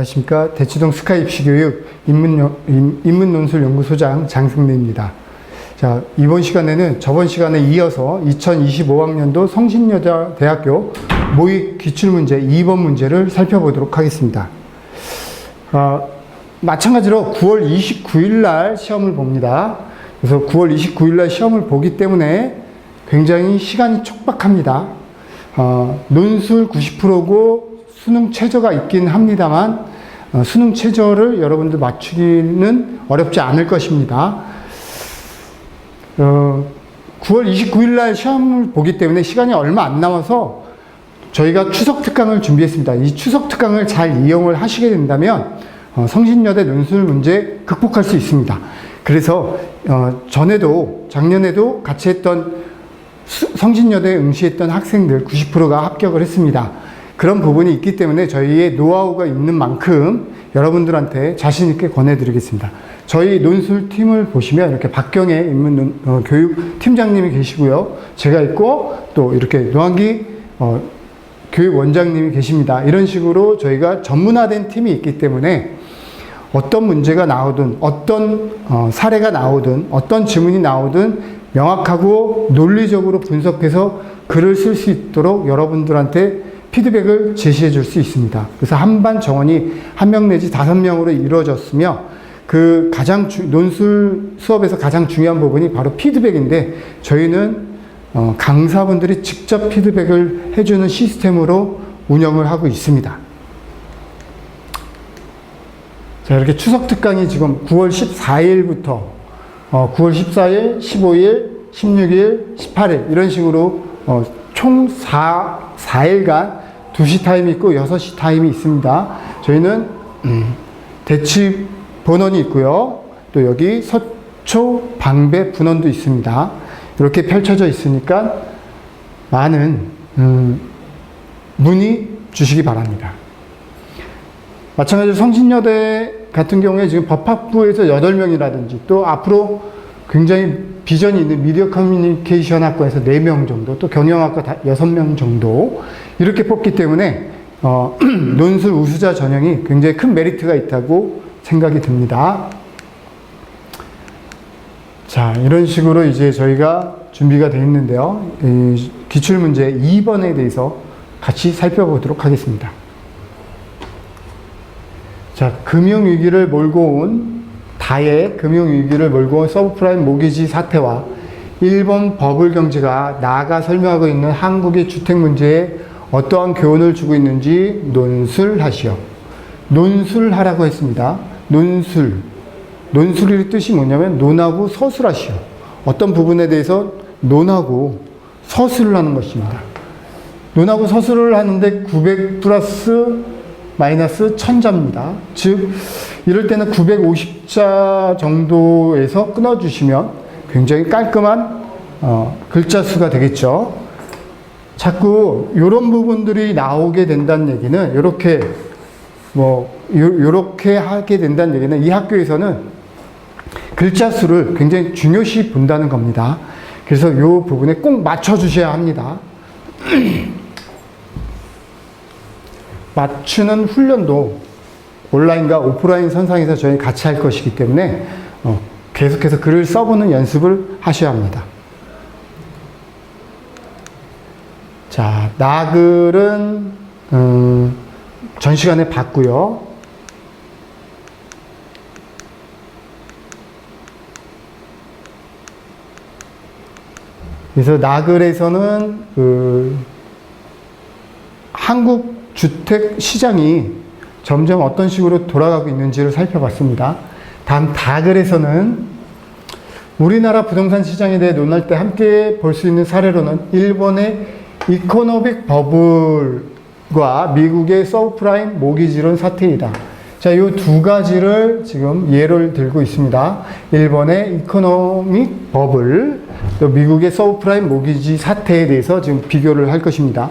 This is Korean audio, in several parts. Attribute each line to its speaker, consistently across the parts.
Speaker 1: 안녕하십니까. 대치동 스카 입시교육 인문, 인문 논술 연구소장 장승래입니다. 자, 이번 시간에는 저번 시간에 이어서 2025학년도 성신여자 대학교 모의 기출문제 2번 문제를 살펴보도록 하겠습니다. 아, 마찬가지로 9월 29일 날 시험을 봅니다. 그래서 9월 29일 날 시험을 보기 때문에 굉장히 시간이 촉박합니다. 어, 논술 90%고 수능 최저가 있긴 합니다만 어, 수능 최저를 여러분들 맞추기는 어렵지 않을 것입니다. 어, 9월 29일 날 시험을 보기 때문에 시간이 얼마 안 남아서 저희가 추석 특강을 준비했습니다. 이 추석 특강을 잘 이용을 하시게 된다면 어, 성신여대 논술 문제 극복할 수 있습니다. 그래서 어, 전에도 작년에도 같이 했던 수- 성신여대 응시했던 학생들 90%가 합격을 했습니다. 그런 부분이 있기 때문에 저희의 노하우가 있는 만큼 여러분들한테 자신 있게 권해드리겠습니다. 저희 논술팀을 보시면 이렇게 박경혜 인문 논- 어, 교육 팀장님이 계시고요. 제가 있고 또 이렇게 노한기 어, 교육 원장님이 계십니다. 이런 식으로 저희가 전문화된 팀이 있기 때문에 어떤 문제가 나오든 어떤 어, 사례가 나오든 어떤 질문이 나오든 명확하고 논리적으로 분석해서 글을 쓸 수 있도록 여러분들한테 피드백을 제시해 줄 수 있습니다. 그래서 한반 정원이 한 명 내지 다섯 명으로 이루어졌으며 그 가장 주- 논술 수업에서 가장 중요한 부분이 바로 피드백인데 저희는 어, 강사분들이 직접 피드백을 해주는 시스템으로 운영을 하고 있습니다. 자, 이렇게 추석 특강이 지금 9월 14일부터 어, 9월 14일, 15일, 16일, 18일 이런 식으로 어, 총 4, 4일간 2시 타임이 있고 6시 타임이 있습니다. 저희는 음, 대치 본원이 있고요. 또 여기 서초 방배 분원도 있습니다. 이렇게 펼쳐져 있으니까 많은 음, 문의 주시기 바랍니다. 마찬가지로 성신여대 같은 경우에 지금 법학부에서 8명이라든지 또 앞으로 굉장히 비전이 있는 미디어 커뮤니케이션 학과에서 4명 정도 또 경영학과 다 6명 정도 이렇게 뽑기 때문에 어, 논술 우수자 전형이 굉장히 큰 메리트가 있다고 생각이 듭니다. 자, 이런 식으로 이제 저희가 준비가 되어 있는데요. 이 기출문제 2번에 대해서 같이 살펴보도록 하겠습니다. 자, 금융위기를 몰고 온 다의 금융위기를 몰고 온 서브프라임 모기지 사태와 일본 버블 경제가 나아가 설명하고 있는 한국의 주택 문제에 어떠한 교훈을 주고 있는지 논술하시오. 논술하라고 했습니다. 논술. 논술의 뜻이 뭐냐면 논하고 서술하시오. 어떤 부분에 대해서 논하고 서술을 하는 것입니다. 논하고 서술을 하는데 900 플러스 마이너스 1000자입니다. 즉, 이럴 때는 950자 정도에서 끊어주시면 굉장히 깔끔한 어, 글자 수가 되겠죠. 자꾸 이런 부분들이 나오게 된다는 얘기는 이렇게 뭐 이렇게 하게 된다는 얘기는 이 학교에서는 글자 수를 굉장히 중요시 본다는 겁니다. 그래서 이 부분에 꼭 맞춰 주셔야 합니다. 맞추는 훈련도 온라인과 오프라인 선상에서 저희 같이 할 것이기 때문에 어, 계속해서 글을 써보는 연습을 하셔야 합니다. 자, 나글은 음, 전 시간에 봤고요. 그래서 나글에서는 그 한국 주택 시장이 점점 어떤 식으로 돌아가고 있는지를 살펴봤습니다. 다음 다글에서는 우리나라 부동산 시장에 대해 논할 때 함께 볼 수 있는 사례로는 일본의 이코노믹 버블과 미국의 서브프라임 모기지론 사태이다. 자, 이 두 가지를 지금 예를 들고 있습니다. 일본의 이코노믹 버블, 또 미국의 서브프라임 모기지 사태에 대해서 지금 비교를 할 것입니다.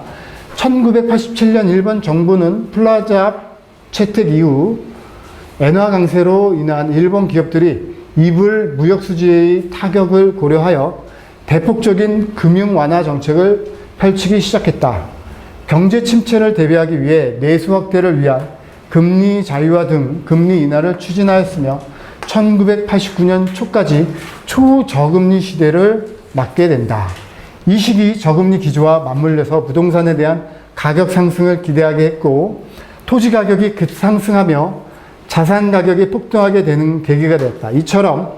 Speaker 1: 1987년 일본 정부는 플라자 채택 이후 엔화 강세로 인한 일본 기업들이 이불 무역 수지의 타격을 고려하여 대폭적인 금융 완화 정책을 펼치기 시작했다. 경제 침체를 대비하기 위해 내수 확대를 위한 금리 자유화 등 금리 인하를 추진하였으며 1989년 초까지 초저금리 시대를 맞게 된다. 이 시기 저금리 기조와 맞물려서 부동산에 대한 가격 상승을 기대하게 했고 토지 가격이 급상승하며 자산 가격이 폭등하게 되는 계기가 되었다. 이처럼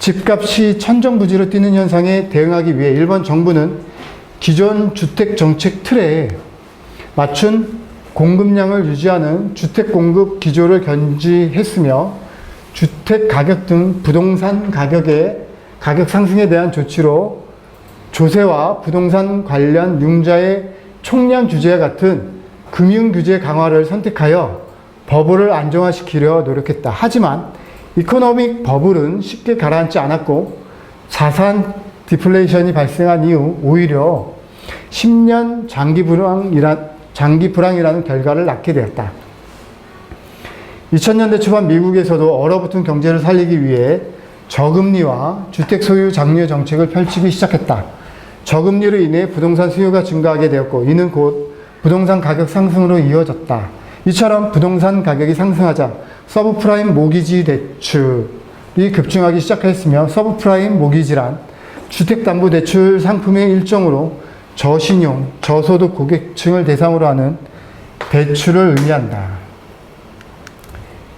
Speaker 1: 집값이 천정부지로 뛰는 현상에 대응하기 위해 일본 정부는 기존 주택 정책 틀에 맞춘 공급량을 유지하는 주택 공급 기조를 견지했으며 주택 가격 등 부동산 가격의 가격 상승에 대한 조치로 조세와 부동산 관련 융자의 총량 규제와 같은 금융 규제 강화를 선택하여 버블을 안정화시키려 노력했다. 하지만 이코노믹 버블은 쉽게 가라앉지 않았고 자산 디플레이션이 발생한 이후 오히려 10년 장기 불황이라 장기 불황이라는 결과를 낳게 되었다. 2000년대 초반 미국에서도 얼어붙은 경제를 살리기 위해 저금리와 주택 소유 장려 정책을 펼치기 시작했다. 저금리로 인해 부동산 수요가 증가하게 되었고 이는 곧 부동산 가격 상승으로 이어졌다. 이처럼 부동산 가격이 상승하자 서브프라임 모기지 대출이 급증하기 시작했으며 서브프라임 모기지란 주택담보대출 상품의 일종으로 저신용, 저소득 고객층을 대상으로 하는 대출을 의미한다.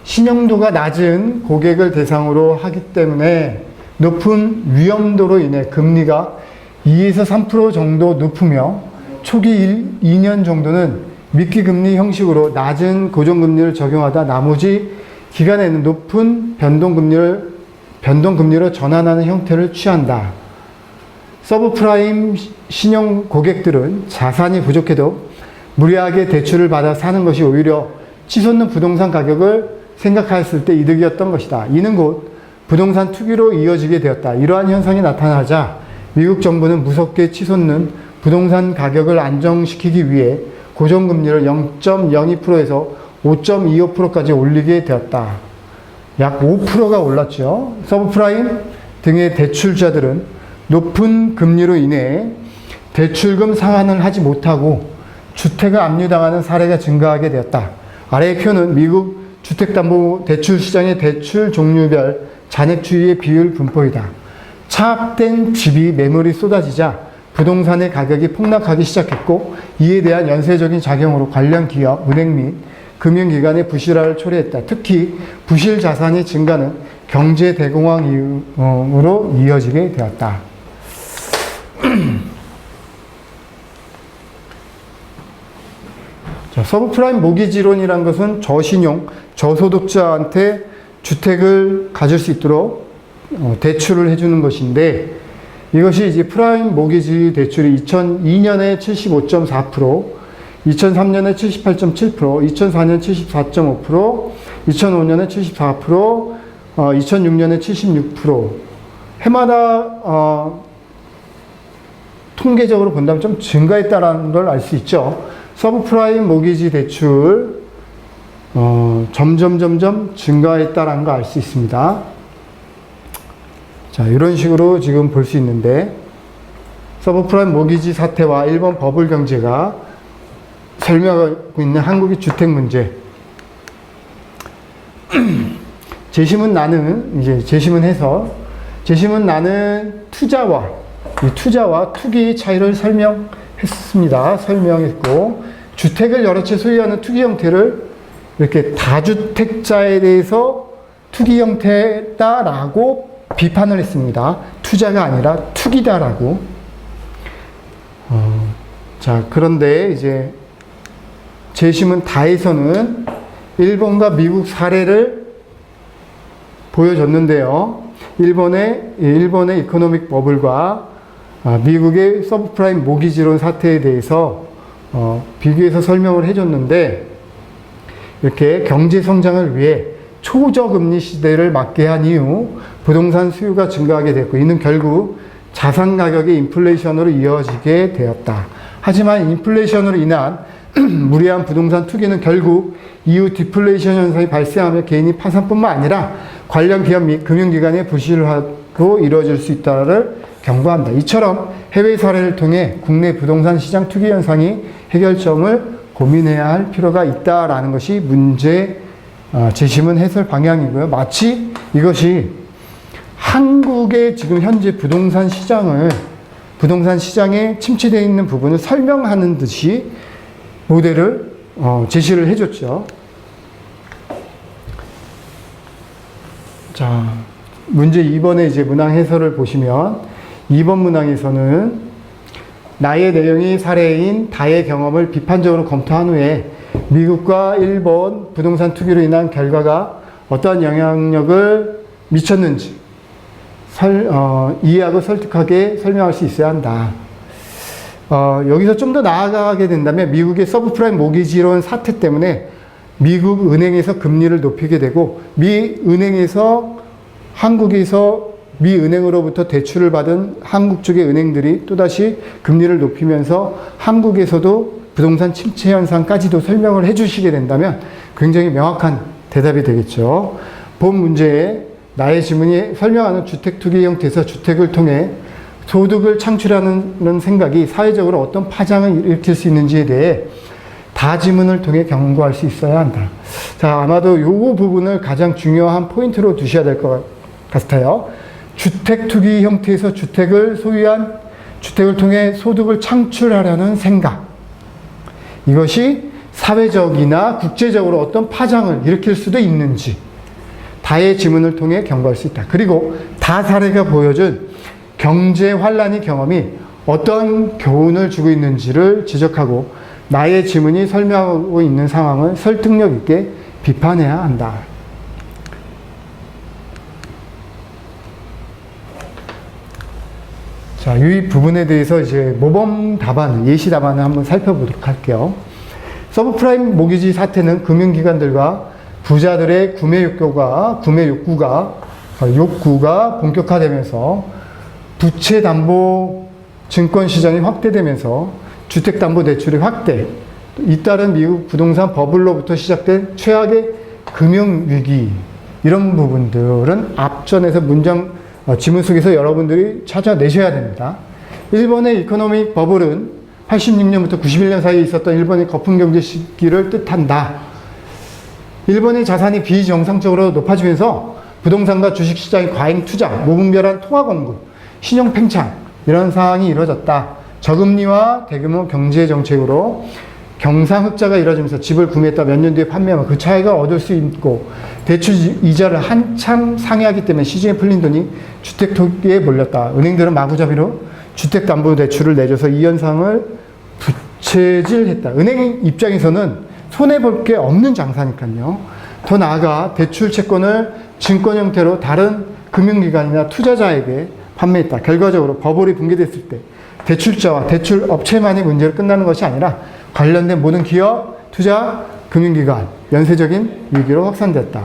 Speaker 1: 신용도가 낮은 고객을 대상으로 하기 때문에 높은 위험도로 인해 금리가 2에서 3% 정도 높으며 초기 1, 2년 정도는 미끼 금리 형식으로 낮은 고정금리를 적용하다 나머지 기간에는 높은 변동금리를 변동금리로 전환하는 형태를 취한다. 서브프라임 신용 고객들은 자산이 부족해도 무리하게 대출을 받아 사는 것이 오히려 치솟는 부동산 가격을 생각하였을 때 이득이었던 것이다. 이는 곧 부동산 투기로 이어지게 되었다. 이러한 현상이 나타나자 미국 정부는 무섭게 치솟는 부동산 가격을 안정시키기 위해 고정금리를 0.02%에서 5.25%까지 올리게 되었다. 약 5%가 올랐죠. 서브프라임 등의 대출자들은 높은 금리로 인해 대출금 상환을 하지 못하고 주택을 압류당하는 사례가 증가하게 되었다. 아래의 표는 미국 주택담보대출 시장의 대출 종류별 잔액주의의 비율 분포이다. 차압된 집이 매물이 쏟아지자 부동산의 가격이 폭락하기 시작했고 이에 대한 연쇄적인 작용으로 관련 기업, 은행 및 금융기관의 부실화를 초래했다. 특히 부실 자산의 증가는 경제 대공황으로 이어지게 되었다. 자, 서브프라임 모기지론이란 것은 저신용, 저소득자한테 주택을 가질 수 있도록 어, 대출을 해주는 것인데 이것이 이제 프라임 모기지 대출이 2002년에 75.4%, 2003년에 78.7%, 2004년 74.5%, 2005년에 74%, 어, 2006년에 76%. 해마다 어, 통계적으로 본다면 좀 증가했다라는 걸 알 수 있죠. 서브프라임 모기지 대출 어, 점점 점점 증가했다라는 걸 알 수 있습니다. 자, 이런 식으로 지금 볼 수 있는데 서브프라임 모기지 사태와 일본 버블 경제가 설명하고 있는 한국의 주택 문제. 재심은 나는 이제 재심은 해서 재심은 나는 투자와 이 투자와 투기의 차이를 설명했습니다. 설명했고 주택을 여러 채 소유하는 투기 형태를 이렇게 다주택자에 대해서 투기 형태다라고 비판을 했습니다. 투자가 아니라 투기다라고. 어, 자, 그런데 이제 재심은 다에서는 일본과 미국 사례를 보여줬는데요. 일본의, 일본의 이코노믹 버블과 아, 미국의 서브프라임 모기지론 사태에 대해서 어, 비교해서 설명을 해줬는데 이렇게 경제 성장을 위해 초저금리 시대를 맞게 한 이후 부동산 수요가 증가하게 됐고 이는 결국 자산 가격의 인플레이션으로 이어지게 되었다. 하지만 인플레이션으로 인한 무리한 부동산 투기는 결국 이후 디플레이션 현상이 발생하며 개인이 파산뿐만 아니라 관련 기업 및 금융기관의 부실화로 이루어질 수 있다를 경고한다. 이처럼 해외 사례를 통해 국내 부동산 시장 투기 현상이 해결점을 고민해야 할 필요가 있다라는 것이 문제 어, 제시문 해설 방향이고요. 마치 이것이 한국의 지금 현재 부동산 시장을 부동산 시장에 침체되어 있는 부분을 설명하는 듯이 모델을 어, 제시를 해줬죠. 자, 문제 2번의 이제 문항 해설을 보시면 2번 문항에서는 나의 내용이 사례인 다의 경험을 비판적으로 검토한 후에 미국과 일본 부동산 투기로 인한 결과가 어떠한 영향력을 미쳤는지 설, 어, 이해하고 설득하게 설명할 수 있어야 한다. 어, 여기서 좀 더 나아가게 된다면 미국의 서브프라임 모기지론 사태 때문에 미국 은행에서 금리를 높이게 되고 미 은행에서 한국에서 미 은행으로부터 대출을 받은 한국 쪽의 은행들이 또다시 금리를 높이면서 한국에서도 부동산 침체 현상까지도 설명을 해 주시게 된다면 굉장히 명확한 대답이 되겠죠. 본 문제에 나의 지문이 설명하는 주택 투기 형태에서 주택을 통해 소득을 창출하는 생각이 사회적으로 어떤 파장을 일으킬 수 있는지에 대해 다지문을 통해 경고할 수 있어야 한다. 자, 아마도 요거 부분을 가장 중요한 포인트로 두셔야 될 것 같아요. 주택 투기 형태에서 주택을 소유한 주택을 통해 소득을 창출하려는 생각. 이것이 사회적이나 국제적으로 어떤 파장을 일으킬 수도 있는지 다의 지문을 통해 경고할 수 있다. 그리고 다 사례가 보여준 경제 환란의 경험이 어떤 교훈을 주고 있는지를 지적하고 나의 지문이 설명하고 있는 상황을 설득력 있게 비판해야 한다. 자, 이 부분에 대해서 이제 모범 답안, 예시 답안을 한번 살펴보도록 할게요. 서브프라임 모기지 사태는 금융기관들과 부자들의 구매 욕구가, 구매 욕구가, 어, 욕구가 본격화되면서 부채 담보 증권 시장이 확대되면서 주택 담보 대출이 확대, 잇따른 미국 부동산 버블로부터 시작된 최악의 금융 위기 이런 부분들은 앞전에서 문장 어, 지문 속에서 여러분들이 찾아내셔야 됩니다. 일본의 이코노믹 버블은 86년부터 91년 사이에 있었던 일본의 거품 경제 시기를 뜻한다. 일본의 자산이 비정상적으로 높아지면서 부동산과 주식시장의 과잉 투자, 무분별한 통화 공급, 신용 팽창 이런 상황이 이루어졌다. 저금리와 대규모 경제 정책으로 경상 흑자가 이루어지면서 집을 구매했다 몇 년 뒤에 판매하면 그 차이가 얻을 수 있고 대출 이자를 한참 상회하기 때문에 시중에 풀린 돈이 주택 투기에 몰렸다. 은행들은 마구잡이로 주택담보대출을 내줘서 이 현상을 부채질했다. 은행 입장에서는 손해 볼 게 없는 장사니까요. 더 나아가 대출 채권을 증권 형태로 다른 금융기관이나 투자자에게 판매했다. 결과적으로 버블이 붕괴됐을 때 대출자와 대출 업체만의 문제로 끝나는 것이 아니라 관련된 모든 기업, 투자, 금융기관, 연쇄적인 위기로 확산됐다.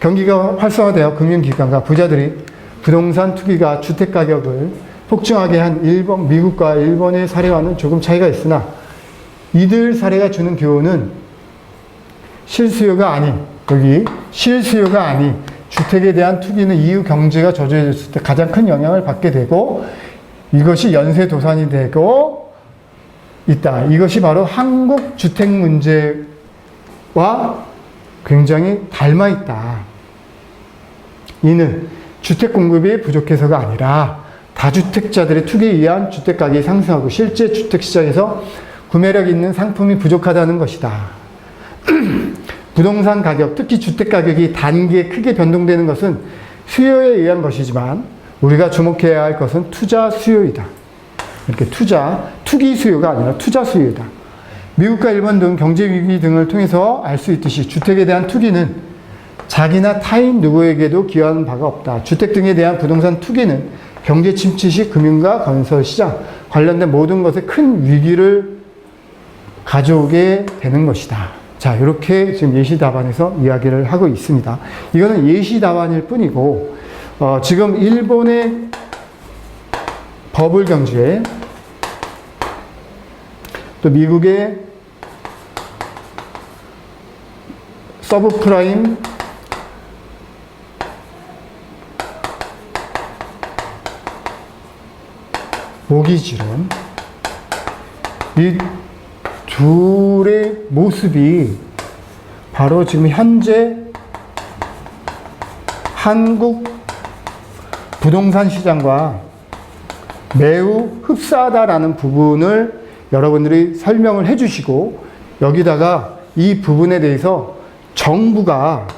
Speaker 1: 경기가 활성화되어 금융기관과 부자들이 부동산 투기가 주택 가격을 폭증하게 한 일본, 미국과 일본의 사례와는 조금 차이가 있으나 이들 사례가 주는 교훈은 실수요가 아닌, 여기 실수요가 아닌 주택에 대한 투기는 이후 경제가 저조해졌을 때 가장 큰 영향을 받게 되고 이것이 연쇄 도산이 되고 있다. 이것이 바로 한국 주택 문제와 굉장히 닮아 있다. 이는 주택 공급이 부족해서가 아니라 다주택자들의 투기에 의한 주택 가격이 상승하고 실제 주택 시장에서 구매력 있는 상품이 부족하다는 것이다. 부동산 가격, 특히 주택 가격이 단기에 크게 변동되는 것은 수요에 의한 것이지만 우리가 주목해야 할 것은 투자 수요이다. 이렇게 투자, 투기 수요가 아니라 투자 수요이다. 미국과 일본 등 경제 위기 등을 통해서 알 수 있듯이 주택에 대한 투기는 자기나 타인 누구에게도 기여하는 바가 없다. 주택 등에 대한 부동산 투기는 경제 침체 시 금융과 건설 시장 관련된 모든 것에 큰 위기를 가져오게 되는 것이다. 자, 이렇게 지금 예시 답안에서 이야기를 하고 있습니다. 이거는 예시 답안일 뿐이고, 어, 지금 일본의 버블 경제, 또 미국의 서브프라임 모기지론 이 둘의 모습이 바로 지금 현재 한국 부동산 시장과 매우 흡사하다라는 부분을 여러분들이 설명을 해주시고 여기다가 이 부분에 대해서 정부가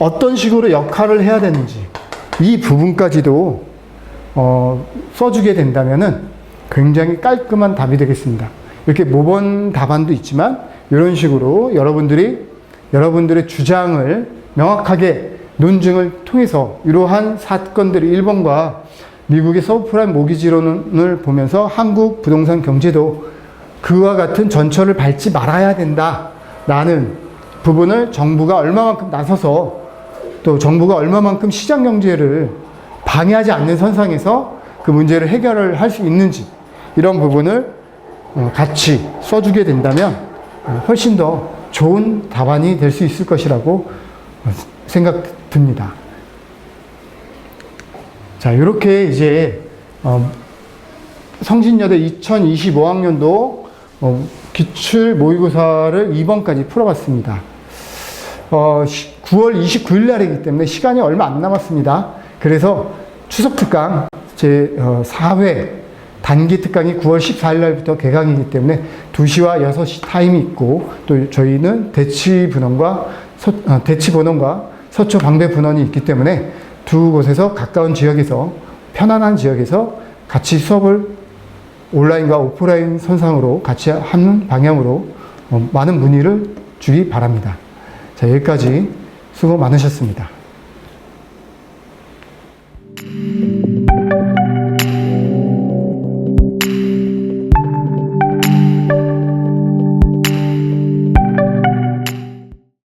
Speaker 1: 어떤 식으로 역할을 해야 되는지 이 부분까지도 어, 써주게 된다면은 굉장히 깔끔한 답이 되겠습니다. 이렇게 모범 답안도 있지만 이런 식으로 여러분들이 여러분들의 주장을 명확하게 논증을 통해서 이러한 사건들이 일본과 미국의 서브프라임 모기지론을 보면서 한국 부동산 경제도 그와 같은 전철을 밟지 말아야 된다라는 부분을 정부가 얼마만큼 나서서 또 정부가 얼마만큼 시장 경제를 방해하지 않는 선상에서 그 문제를 해결을 할 수 있는지 이런 부분을 어, 같이 써주게 된다면 어, 훨씬 더 좋은 답안이 될 수 있을 것이라고 어, 생각 듭니다. 자, 이렇게 이제 어, 성신여대 2025학년도 어, 기출 모의고사를 2번까지 풀어봤습니다. 어, 9월 29일 날이기 때문에 시간이 얼마 안 남았습니다. 그래서 추석 특강 제 4회 단기 특강이 9월 14일 날부터 개강이기 때문에 2시와 6시 타임이 있고 또 저희는 대치 분원과 서, 아, 대치 본원과 서초 방배 분원이 있기 때문에 두 곳에서 가까운 지역에서 편안한 지역에서 같이 수업을 온라인과 오프라인 선상으로 같이 하는 방향으로 어, 많은 문의를 주기 바랍니다. 자, 여기까지 수고 많으셨습니다.